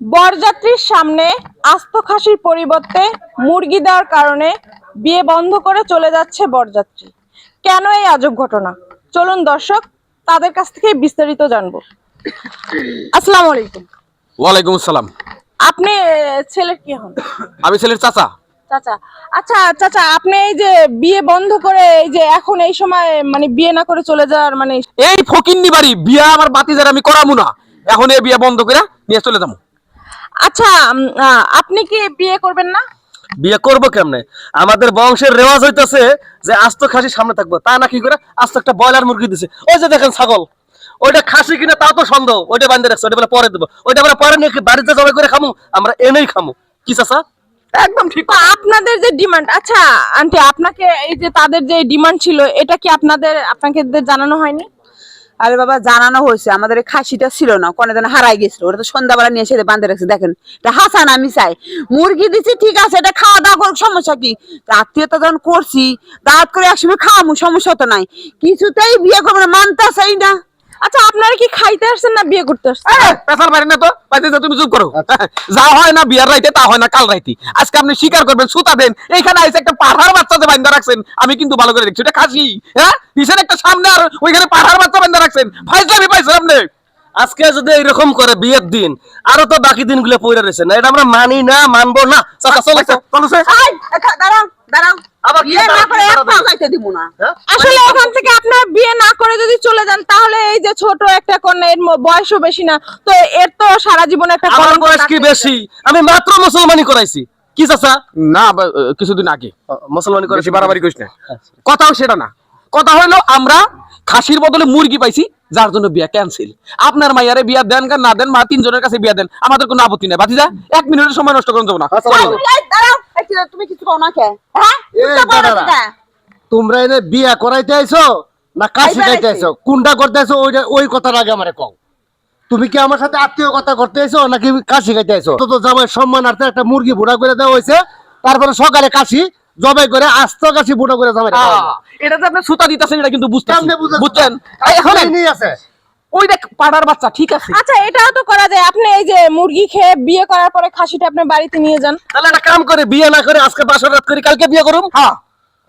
বরযাত্রীর সামনে আস্ত খাসির পরিবর্তে মুরগি দেওয়ার কারণে বিয়ে বন্ধ করে চলে যাচ্ছে বরযাত্রী। কেন এই আজব ঘটনা? চলুন দর্শক তাদের কাছ থেকে বিস্তারিত জানব। আসসালামু আলাইকুম। ওয়ালাইকুম আসসালাম। আপনি ছেলের কি হন? আমি ছেলের চাচা। চাচা। আচ্ছা চাচা আপনি এই যে বিয়ে বন্ধ করে এই যে এখন এই সময় মানে বিয়ে না করে চলে যাওয়ার মানে এই ফকিন্নি বাড়ি বিয়ে আমার বাতি যারা আমি করামু না। এখন এই বিয়ে বন্ধ করে নিয়ে চলে যাব আচ্ছা আপনি কি বিয়ে করবেন না? বিয়ে করব কেমনে? আমাদের বংশের রেওয়াজ হইতেছে যে আস্ত খাসি সামনে থাকব। তা না কি করে? আস্ত একটা ব্রয়লার মুরগি দিছে। ওই যে দেখেন ছাগল। ওইটা খাসি কিনা তাও তো সন্দেহ। ওইটা বান্ধে রাখছে ওইটা পরে দেবো। ওইটা আমরা পরে নিয়ে বাড়িতে জবাই করে খামু? আমরা এনেই খামু। কি চাচা? একদম ঠিক আপনাদের যে ডিমান্ড আচ্ছা আন্টি আপনাকে এই যে তাদের যে ডিমান্ড ছিল এটা কি আপনাদের আপনাকে জানানো হয়নি? আরে বাবা, জানানো হয়েছে, আমাদের খাসিটা ছিল না, কোনো যেন হারাই গেছিল ওটা তো সন্ধ্যাবেলা নিয়ে এসে বাঁধে রাখছে, দেখেন। এটা হাসান, আমি চাই। মুরগি দিছি, ঠিক আছে, এটা খাওয়া দাওয়া করুক, সমস্যা কি? আত্মীয়তা যখন করছি দাঁত করে একসময় খাওয়ামু, সমস্যা তো নাই। কিছুতেই বিয়ে করব না চাই না। কি খাইতে আসছেন না বিয়ে করতে আসছেন? পেশাল পারি না তো? পাইতে যা তুমি চুপ করো। যা হয় না বিয়ার রাইতে তা হয় না কাল রাইতে। আজকে আপনি স্বীকার করবেন সুতা দেন। এইখানে আইসে একটা পাঠার বাচ্চা যে বান্ধা রাখছেন আমি কিন্তু ভালো করে দেখছি। এটা খাসি হ্যাঁ? হিসের একটা সামনে আর ওইখানে পাঠার বাচ্চা বান্ধা রাখছেন। ফাইজলামি পাইছেন আপনি? আজকে যদি এরকম করে বিয়ের দিন আরও তো বাকি দিনগুলো পড়ে রয়েছে। না এটা আমরা মানি না মানবো না। চাচা চলো চলো। চলো এখা- দাঁড়াও। দাঁড়াও আবার বিয়ে না করে এক দাঁড়াও? যাইতে দিব না। হ্যাঁ? আসলে এখান থেকে আপনারা বিয়ে না করে যদি চলে যান তাহলে এই যে ছোট একটা কন্যা এর বয়সও বেশি না। তো এর তো সারা জীবন একটা আমার বয়স কি বেশি? আমি মাত্র মুসলমানি করাইছি। কি চাচা? না কিছুদিন আগে। মুসলমানি করেছি বাড়াবাড়ি করিস না। কথাও সেটা না। কথা হলো আমরা খাসির বদলে মুরগি পাইছি যার জন্য বিয়া ক্যান্সেল আপনার মাইয়ারে বিয়া দেন না দেন মা তিনজনের কাছে বিয়া দেন। আমাদের কোনো আপত্তি নাই। বাতিজা এক মিনিটের সময় নষ্ট করুন যাব না। তুমি কিছু কও না কে হ্যাঁ? তোমরা এনে বিয়া করাইতে আইছো না কাশি আইবার খাইতে আইছো? কোনটা করতে আইছো ওইটা ওই কথার আগে আমারে কও। তুমি কি আমার সাথে আত্মীয় কথা করতে আইছো নাকি কাশি খাইতে আইছো? তো তো জামাই সম্মানার্থে একটা মুরগি বুড়া করে দেওয়া হয়েছে তারপরে সকালে কাশি জবাই করে আস্ত কাশি বুড়া করে জামাই এটা যে আপনি সুতা দিতেছেন এটা কিন্তু বুঝতে কেমনে বুঝাচ্ছ? বুঝছেন? এখন আছে। ওই দেখ পাড়ার বাচ্চা ঠিক আছে। আচ্ছা এটাও তো করা যায়। আপনি এই যে মুরগি খেয়ে বিয়ে করার পরে খাসিটা আপনি বাড়িতে নিয়ে যান। তাহলে একটা কাম করে বিয়ে না করে আজকে বাসর রাত করে কালকে বিয়ে করুন। হ্যাঁ।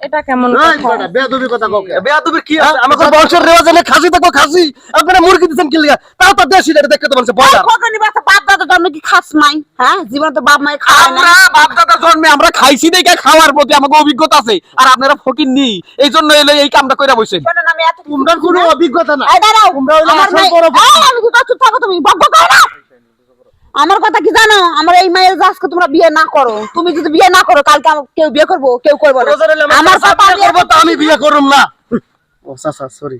এটা কেমন নাই কথা? বেটা বেয়াদবি কথা কও কে? বেয়াদবির কি? আছে আমাদের বংশের রেওয়াজ হলে খাসি থাকব খাসি। আপনারা মুরগি দিচ্ছেন কি লিগা? তাও তো দেশি এটা দেখতে তো বলছে এই বয়লার বাচ্চা বাপ দাদা জন্মে কি খাস নাই হ্যাঁ জীবনে তো বাপ মাই খায় না। আমরা বাপ জন্মে আমরা খাইছি দেখে খাওয়ার প্রতি আমাকে অভিজ্ঞতা আছে আর আপনারা ফকির নি। এই জন্য এলে এই কামটা কইরা বসেন। শোনেন, আমি এত তোমরা কোনো অভিজ্ঞতা না এই দাঁড়াও তোমরা হইলে আমার বড় আমি কি তুমি। আমার কথা কি জানো? আমার এই মায়ের যে আজকে তোমরা বিয়ে না করো। তুমি যদি বিয়ে না করো কালকে আমার কেউ বিয়ে করব কেউ করব না। আমার পাপা বিয়ে করব তো আমি বিয়ে করুম না। ও চাচা সরি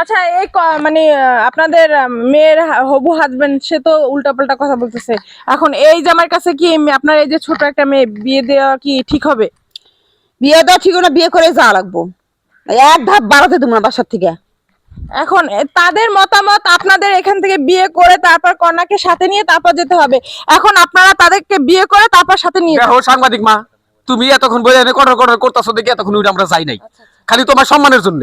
আচ্ছা এই মানে আপনাদের মেয়ের হবু হাজবেন্ড সে তো উল্টাপাল্টা কথা বলতেছে। এখন এই জামার কাছে কি আপনার এই যে ছোট একটা মেয়ে বিয়ে দেওয়া কি ঠিক হবে? বিয়ে দেওয়া ঠিক না বিয়ে করে যাওয়া লাগবো। এক ধাপ বাড়াতে দেবো না বাসার থেকে। এখন তাদের মতামত আপনাদের এখান থেকে বিয়ে করে তারপর কন্যাকে সাথে নিয়ে তারপর যেতে হবে এখন আপনারা তাদেরকে বিয়ে করে তারপর সাথে নিয়ে দেখো সাংবাদিক মা তুমি এতক্ষণ বলে এনে কটর কটর করতেছো দেখে এতক্ষণ ওইটা আমরা যাই নাই খালি তোমার সম্মানের জন্য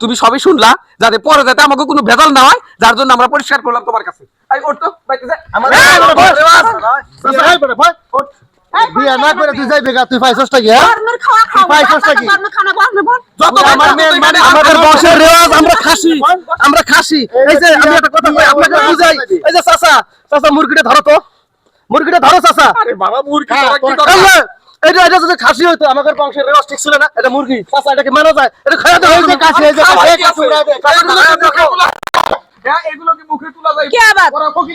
তুমি সবই শুনলা যাতে পরে যাতে আমাকে কোনো ভেজাল না হয় যার জন্য আমরা পরিষ্কার করলাম তোমার কাছে। বিয়ে না করে তুই যাইবে তুই পাইছস কি হ্যাঁ ধর্মের খাওয়া খাও পাই কষ্ট কি? ধর্মের খানা বল না বল যত আমার মেয়ে মানে আমাদের রেওয়াজ আমরা খাসি। এই যে আমি একটা কথা কই আপনাকে বুঝাই। এই যে চাচা চাচা মুরগিটা ধরো তো। মুরগিটা ধরো চাচা। আরে বাবা মুরগি হ্যাঁ, ধরা কি দরকার? এটা এটা যদি খাসি হইতো আমাদের বংশের রেওয়াজ ঠিক ছিল না এটা মুরগি। চাচা এটা মানা যায়? এটা খাওয়া দাওয়া এই এই যে কাশি, এই কাশি উড়াই দে, কাশি উড়াই দে, হ্যাঁ এগুলো কি মুখে তোলা যায়? কি আবার?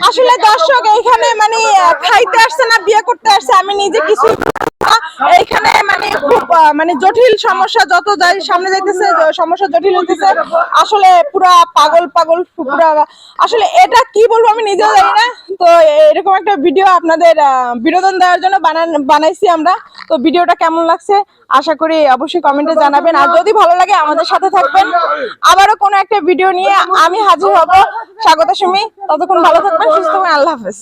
আসলে দর্শক এইখানে মানে খাইতে আসছে না বিয়ে করতে আসছে আমি নিজে কিছু এইখানে মানে জটিল সমস্যা যত যাই সামনে যাইতেছে সমস্যা জটিল হইতেছে। আসলে পুরা পাগল পাগল, পুরা আসলে এটা কি বলব আমি নিজেও জানি না। তো এরকম একটা ভিডিও আপনাদের বিনোদন দেওয়ার জন্য বানাইছি আমরা। তো ভিডিওটা কেমন লাগছে? আশা করি অবশ্যই কমেন্টে জানাবেন। আর যদি ভালো লাগে, আমাদের সাথে থাকবেন। আবারও কোনো একটা ভিডিও নিয়ে আমি হাজির হব। স্বাগত সুমি। ততক্ষণ ভালো থাকবেন, সুস্থ থাকবেন। আল্লাহ হাফেজ।